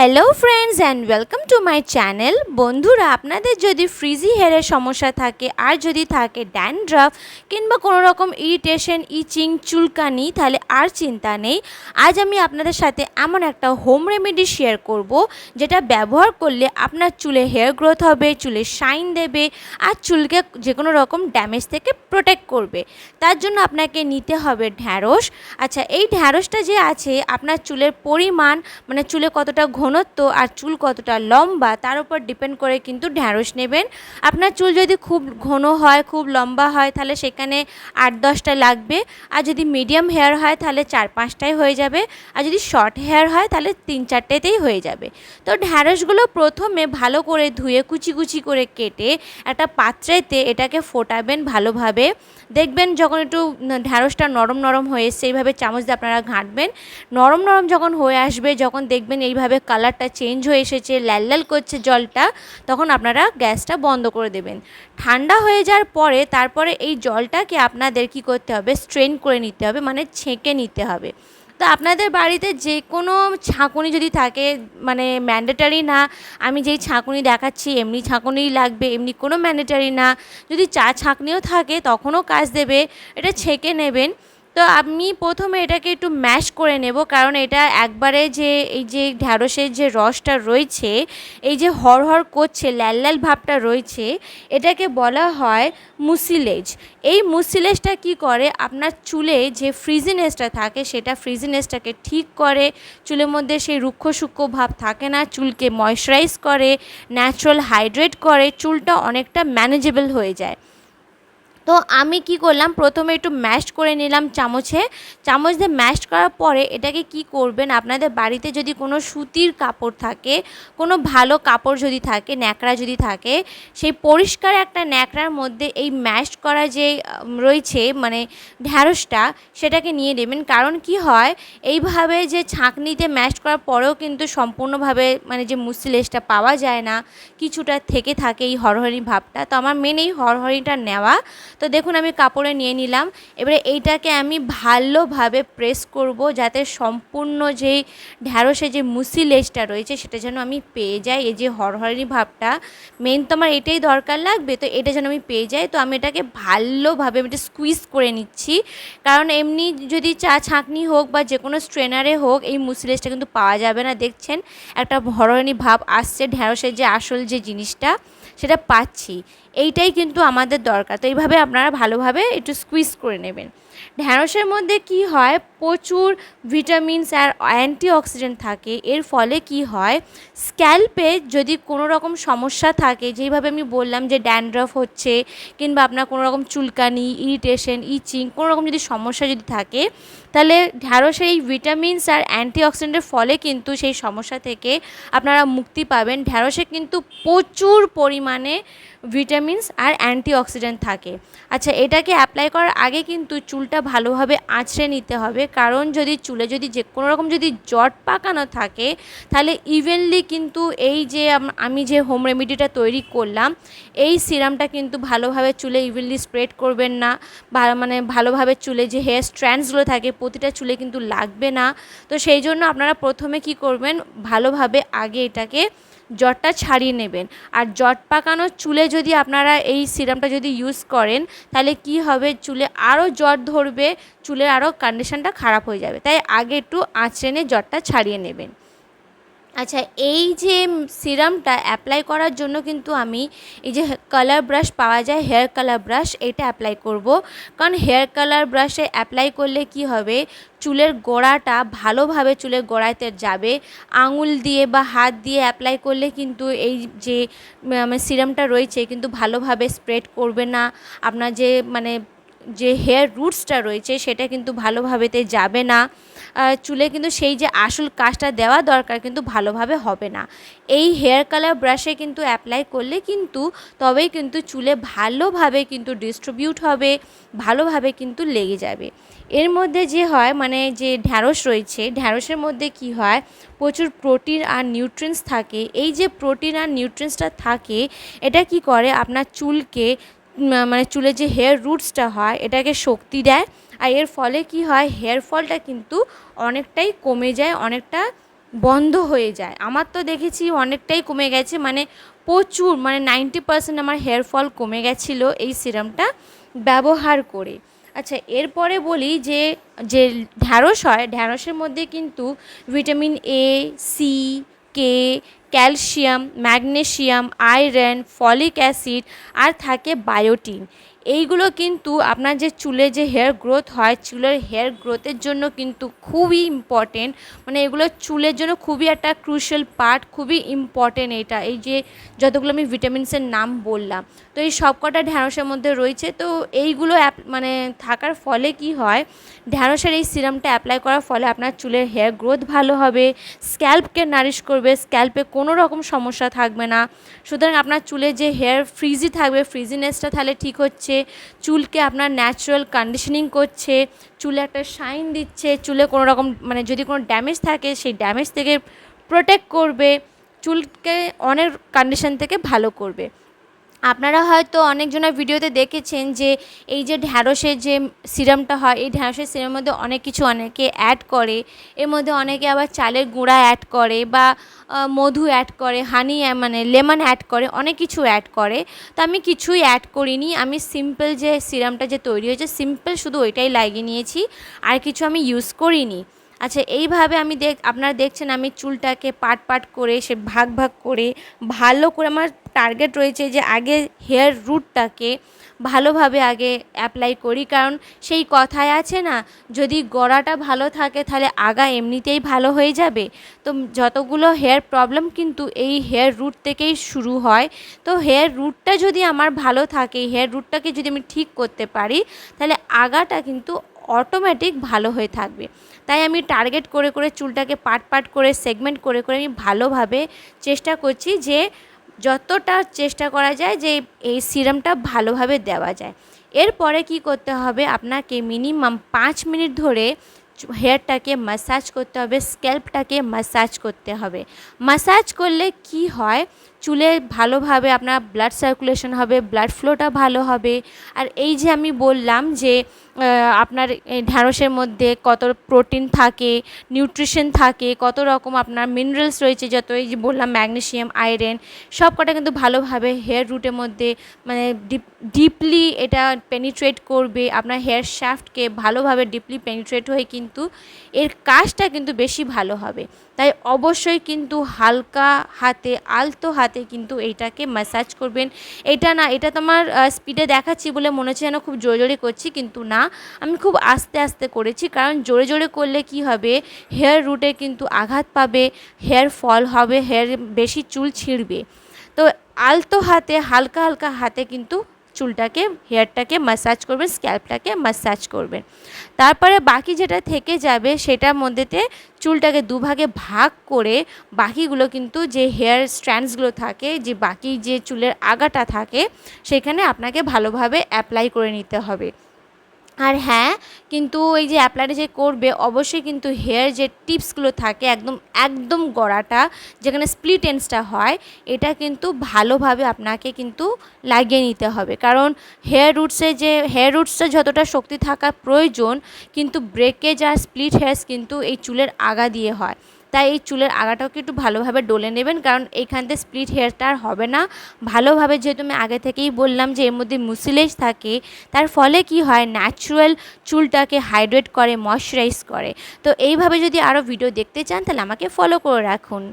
Hello friends and welcome to my channel বন্ধুরা, আপনাদের যদি ফ্রিজি হেয়ারের সমস্যা থাকে, আর যদি থাকে ড্যান্ড্রাফ কিংবা কোনো রকম ইরিটেশন ইচিং চুলকানি, তাহলে আর চিন্তা নেই। আজ আমি আপনাদের সাথে এমন একটা হোম রেমেডি শেয়ার করব, যেটা ব্যবহার করলে আপনার চুলে হেয়ার গ্রোথ হবে, চুলে শাইন দেবে, আর চুলকে যে কোনো রকম ড্যামেজ থেকে প্রোটেক্ট করবে। তার জন্য আপনাকে নিতে হবে ঢ্যাঁড়স। আচ্ছা এই ঢ্যাঁড়সটা যে আছে, আপনার চুলের পরিমাণ মানে চুলে কতটা ঘনত্ব আর চুল কতটা লম্বা, তার উপর ডিপেন্ড করে কিন্তু ঢ্যাঁড়স নেবেন। আপনার চুল যদি খুব ঘন হয়, খুব লম্বা হয়, তাহলে সেখানে আট দশটা লাগবে। আর যদি মিডিয়াম হেয়ার হয়, তাহলে চার পাঁচটাই হয়ে যাবে। আর যদি শর্ট হেয়ার হয়, তাহলে তিন চারটেতেই হয়ে যাবে। তো ঢ্যাঁড়সগুলো প্রথমে ভালো করে ধুয়ে কুচি কুচি করে কেটে একটা পাত্রেতে এটাকে ফোটাবেন ভালোভাবে। দেখবেন যখন একটু ঢ্যাঁড়সটা নরম নরম হয়ে এসছে, এইভাবে চামচ দিয়ে আপনারা ঘাঁটবেন। নরম নরম যখন হয়ে আসবে, যখন দেখবেন এইভাবে কালারটা চেঞ্জ হয়ে এসেছে, লাল লাল করছে জলটা, তখন আপনারা গ্যাসটা বন্ধ করে দেবেন। ঠান্ডা হয়ে যাওয়ার পরে তারপরে এই জলটাকে আপনাদের কি করতে হবে, স্ট্রেন করে নিতে হবে মানে ছেঁকে নিতে হবে। তো আপনাদের বাড়িতে যে কোনো ছাঁকুনি যদি থাকে মানে ম্যান্ডেটারি না, আমি যেই ছাঁকুনি দেখাচ্ছি এমনি ছাঁকুনিই লাগবে, এমনি কোনো ম্যান্ডেটারি না। যদি চা ছাঁকনিও থাকে, তখনও কাজ দেবে, এটা ছেঁকে নেবেন। তো আমি প্রথমে এটাকে একটু ম্যাশ করে নেব, কারণ এটা একবারে যে এই যে ঢ্যাঁড়সের যে রসটা রয়েছে, এই যে হরহর করছে লাল লাল ভাবটা রয়েছে, এটাকে বলা হয় মুসিলেজ। এই মুসিলেজটা কি করে? আপনার চুলে যে ফ্রিজিনেসটা থাকে, সেটা ফ্রিজিনেসটাকে ঠিক করে, চুলের মধ্যে সেই রুক্ষ সূক্ষ্ম ভাব থাকে না, চুলকে ময়শ্চারাইজ করে ন্যাচারাল হাইড্রেট করে, চুলটা অনেকটা ম্যানেজেবল হয়ে যায়। তো আমি কি করলাম? প্রথমে একটু ম্যাশ করে নিলাম চামচে। চামচ দিয়ে ম্যাশ করার পরে এটাকে কি করবেন? আপনাদের বাড়িতে যদি কোনো সুতির কাপড় থাকে, কোনো ভালো কাপড় যদি থাকে, ন্যাকড়া যদি থাকে, সেই পরিষ্কার একটা ন্যাকড়ার মধ্যে এই ম্যাশ করা যে রয়েছে মানে ঢ্যাঁড়সটা, সেটাকে নিয়ে নেবেন। কারণ কি হয়? এইভাবে যে ছাঁকনিতে ম্যাশ করার পরেও কিন্তু সম্পূর্ণভাবে মানে যে মুসিলেসটা পাওয়া যায় না। কিছুটা থেকে থাকে এই হরহরি ভাবটা। তো আমার মেন এই হরহরিটা নেওয়া। তো দেখুন আমি কাপড়ে নিয়ে নিলাম। এবারে এইটাকে আমি ভালোভাবে প্রেস করব যাতে সম্পূর্ণ যেই ঢ্যাঁড়সে যে মুসি লেজটা রয়েছে সেটা যেন আমি পেয়ে যাই, এই যে হরহরি ভাবটা। মেন তো আমার এটাই দরকার লাগবে, তো এটা যেন আমি পেয়ে যাই। তো আমি এটাকে ভালোভাবে আমি এটা স্কুইজ করে নিচ্ছি। কারণ এমনি যদি চা ছাঁকনি হোক বা যে কোনো স্ট্রেনারে হোক, এই মুসিলেজটা কিন্তু পাওয়া যাবে না, দেখছেন? একটা হরহরি ভাব আসছে ঢ্যাঁড়সের যে আসল যে জিনিসটা। সেটা পাচ্ছি। এইটাই কিন্তু আমাদের দরকার। তো এইভাবে আপনারা ভালোভাবে একটু স্কুইজ করে নেবেন। ঢ্যাঁড়সের মধ্যে কি হয়? প্রচুর ভিটামিনস আর অ্যান্টিঅক্সিডেন্ট থাকে। এর ফলে কি হয়? স্ক্যাল্পে যদি কোনো রকম সমস্যা থাকে, যেইভাবে আমি বললাম যে ড্যান্ড্রফ হচ্ছে, কিংবা আপনার কোনো রকম চুলকানি ইরিটেশন ইচিং কোনো রকম যদি সমস্যা যদি থাকে তাহলে ঢ্যাঁড়সের এই ভিটামিনস আর অ্যান্টিঅক্সিডেন্টের ফলে কিন্তু সেই সমস্যা থেকে আপনারা মুক্তি পাবেন। ঢ্যাঁড়সে কিন্তু প্রচুর পরিমাণে ভিটামিনস আর অ্যান্টিঅক্সিডেন্ট থাকে। আচ্ছা এটাকে অ্যাপ্লাই করার আগে কিন্তু চুলটা ভালোভাবে আঁচড়ে নিতে হবে। কারণ যদি চুলে যদি যে কোনো রকম যদি জট পাকানো থাকে, তাহলে ইভেনলি কিন্তু এই যে আমি যে হোম রেমিডিটা তৈরি করলাম, এই সিরামটা কিন্তু ভালোভাবে চুলে ইভেনলি স্প্রেড করবেন না। মানে ভালোভাবে চুলে যে হেয়ার স্ট্র্যান্ডসগুলো থাকে প্রতিটা চুলে কিন্তু লাগবে না। তো সেই জন্য আপনারা প্রথমে কি করবেন, ভালোভাবে আগে এটাকে জটটা ছাড়িয়ে নেবেন। আর জট পাকানো চুলে যদি আপনারা এই সিরামটা যদি ইউজ করেন, তাহলে কি হবে, চুলে আরও জট ধরবে, চুলের আরও কন্ডিশনটা খারাপ হয়ে যাবে। তাই আগে একটু আঁচড়ে জটটা ছাড়িয়ে নেবেন। আচ্ছা এই যে সিরামটা অ্যাপ্লাই করার জন্য কিন্তু আমি এই যে কালার ব্রাশ পাওয়া যায় হেয়ার কালার ব্রাশ এটা অ্যাপ্লাই করব। কারণ হেয়ার কালার ব্রাশে অ্যাপ্লাই করলে কি হবে? চুলের গোড়াটা ভালোভাবে চুলের গোড়াতে যাবে। আঙুল দিয়ে বা হাত দিয়ে অ্যাপ্লাই করলে কিন্তু এই যে সিরামটা রয়েছে, কিন্তু ভালোভাবে স্প্রেড করবে না। আপনার যে মানে যে হেয়ার রুটসটা রয়েছে সেটা কিন্তু ভালোভাবেতে যাবে না। চুলে কিন্তু সেই যে আসল কাজটা দেওয়া দরকার কিন্তু ভালোভাবে হবে না। এই হেয়ার কালার ব্রাশে কিন্তু অ্যাপ্লাই করলে কিন্তু তবেই কিন্তু চুলে ভালোভাবে কিন্তু ডিস্ট্রিবিউট হবে, ভালোভাবে কিন্তু লেগে যাবে। এর মধ্যে যে হয় মানে যে ঢ্যাঁড়স রয়েছে, ঢ্যাঁড়সের মধ্যে কি হয়, প্রচুর প্রোটিন আর নিউট্রিয়েন্টস থাকে। এই যে প্রোটিন আর নিউট্রিয়েন্টসটা থাকে, এটা কি করে? আপনার চুলকে মানে চুলে যে হেয়ার রুটসটা হয়, এটাকে শক্তি দেয়। আর এর ফলে কি হয় হেয়ার ফলটা কিন্তু অনেকটাই কমে যায়, অনেকটা বন্ধ হয়ে যায়। আমার তো দেখেছি অনেকটাই কমে গেছে মানে প্রচুর মানে নাইনটি পার্সেন্ট আমার হেয়ার ফল কমে গেছিল এই সিরামটা ব্যবহার করে। আচ্ছা এরপরে বলি যে যে ঢ্যাঁড়স হয়, ঢ্যাঁড়সের মধ্যে কিন্তু vitamin A C K calcium magnesium iron, folic acid আর থাকে বায়োটিন। এইগুলো কিন্তু আপনার যে চুলে যে হেয়ার গ্রোথ হয়, চুলের হেয়ার গ্রোথের জন্য কিন্তু খুবই ইম্পর্টেন্ট মানে এগুলো চুলের জন্য খুবই একটা ক্রুশাল পার্ট খুবই ইম্পর্টেন্ট এটা। এই যে যতগুলো আমি ভিটামিনসের নাম বললাম। তো এই সবকটা ঢ্যাঁড়সের মধ্যে রয়েছে। তো এইগুলো মানে থাকার ফলে কি হয়, ঢ্যাঁড়সের এই সিরামটা অ্যাপ্লাই করার ফলে আপনার চুলের হেয়ার গ্রোথ ভালো হবে স্ক্যাল্পকে নারিশ করবে স্ক্যাল্পে কোনো রকম সমস্যা থাকবে না। সুতরাং আপনার চুলে যে হেয়ার ফ্রিজি থাকবে ফ্রিজিনেসটা তাহলে ঠিক হচ্ছে। চুলকে আপনার ন্যাচারাল কন্ডিশনিং করছে, চুলে একটা শাইন দিচ্ছে, চুলে কোনো রকম মানে যদি কোনো ড্যামেজ থাকে, সেই ড্যামেজ থেকে প্রোটেক্ট করবে, চুলকে অনেক কন্ডিশন থেকে ভালো করবে। আপনারা হয়তো অনেকজনের ভিডিওতে দেখেছেন যে এই যে ঢ্যাঁড়সের যে সিরামটা হয়, এই ঢ্যাঁড়সের সিরামের মধ্যে অনেক কিছু অনেকে অ্যাড করে। এর মধ্যে অনেকে আবার চালের গুঁড়া অ্যাড করে বা মধু অ্যাড করে হানি মানে লেমন অ্যাড করে, অনেক কিছু অ্যাড করে। তো আমি কিছুই অ্যাড করিনি। আমি সিম্পল যে সিরামটা যে তৈরি হয়েছে সিম্পল শুধু ওইটাই লাগিয়ে নিয়েছি। আর কিছু আমি ইউজ করিনি। আচ্ছা এইভাবে আমি দেখ, আপনারা দেখছেন আমি চুলটাকে পাট পাট করে, সে ভাগ ভাগ করে, ভালো করে আমার টার্গেট রয়েছে যে আগে হেয়ার রুটটাকে ভালোভাবে আগে অ্যাপ্লাই করি। কারণ সেই কথায় আছে না, যদি গড়াটা ভালো থাকে তাহলে আগা এমনিতেই ভালো হয়ে যাবে। তো যতগুলো হেয়ার প্রবলেম কিন্তু এই হেয়ার রুট থেকেই শুরু হয়। তো হেয়ার রুটটা যদি আমার ভালো থাকে হেয়ার রুটটাকে যদি আমি ঠিক করতে পারি, তাহলে আগাটা কিন্তু অটোমেটিক ভালো হয়ে থাকবে। তাই আমি টার্গেট করে করে চুলটাকে পাট পাট করে সেগমেন্ট করে করে আমি ভালোভাবে চেষ্টা করছি যে যতটা চেষ্টা করা যায় যে এই সিরামটা ভালোভাবে দেওয়া যায়। এরপরে কি করতে হবে? আপনাকে মিনিমাম পাঁচ মিনিট ধরে হেয়ারটাকে মাসাজ করতে হবে স্ক্যাল্পটাকে মাসাজ করতে হবে। মাসাজ করলে কি হয়? চুলে ভালোভাবে আপনার ব্লাড সার্কুলেশন হবে ব্লাড ফ্লোটা ভালো হবে। আর এই যে আমি বললাম যে আপনার ঢ্যাঁড়সের মধ্যে কত প্রোটিন থাকে নিউট্রিশন থাকে, কত রকম আপনার মিনারেলস রয়েছে, যত এই যে বললাম ম্যাগনেশিয়াম আয়রন সব কটা কিন্তু ভালোভাবে হেয়ার রুটের মধ্যে মানে ডিপ ডিপলি এটা পেনিট্রেট করবে, আপনার হেয়ার শ্যাফটকে ভালোভাবে ডিপলি পেনিট্রেট হয়ে কিন্তু এর কাজটা কিন্তু বেশি ভালো হবে। তাই অবশ্যই কিন্তু হালকা হাতে, আলতো হাতে কিন্তু এইটাকে ম্যাসাজ করবেন। এটা না, এটা তোমার স্পিডে দেখাচ্ছি বলে মনে হচ্ছে যেন খুব জোরে জোরে করছি, কিন্তু না। আমি খুব আস্তে আস্তে করেছি, কারণ জোরে জোরে করলে কি হবে হেয়ার রুটে কিন্তু আঘাত পাবে হেয়ার ফল হবে হেয়ার বেশি চুল ছিঁড়বে। তো আলতো হাতে, হালকা হালকা হাতে কিন্তু চুলটাকে, হেয়ারটাকে মাসাজ করবেন স্ক্যাল্পটাকে মাসাজ করবেন। তারপরে বাকি যেটা থেকে যাবে সেটার মধ্যেতে চুলটাকে দুভাগে ভাগ করে বাকিগুলো কিন্তু যে হেয়ার স্ট্র্যান্ডসগুলো থাকে, যে বাকি যে চুলের আগাটা থাকে, সেখানে আপনাকে ভালোভাবে অ্যাপ্লাই করে নিতে হবে। আর হ্যাঁ কিন্তু এই যে অ্যাপ্লাইটা যে করবে, অবশ্যই কিন্তু হেয়ার যে টিপসগুলো থাকে, একদম একদম গড়াটা, যেখানে স্প্লিট এন্ডসটা হয়, এটা কিন্তু ভালোভাবে আপনাকে কিন্তু লাগিয়ে নিতে হবে। কারণ হেয়ার রুটসে যে হেয়ার রুটসে যতটা শক্তি থাকা প্রয়োজন, কিন্তু ব্রেকেজ আর স্প্লিট হেয়ার্স কিন্তু এই চুলের আগা দিয়ে হয়। তাই এই চুলের আগাটাকে একটু ভালোভাবে ডলে নেবেন, কারণ এইখান থেকে স্প্লিট হেয়ারটা আর হবে না। ভালোভাবে যেহেতু আমি আগে থেকেই বললাম যে এর মধ্যে মুসিলেজ থাকে, তার ফলে কি হয় ন্যাচুরাল চুলটাকে হাইড্রেট করে ময়শ্চারাইজ করে। তো এইভাবে যদি আরও ভিডিও দেখতে চান, তাহলে আমাকে ফলো করে রাখুন।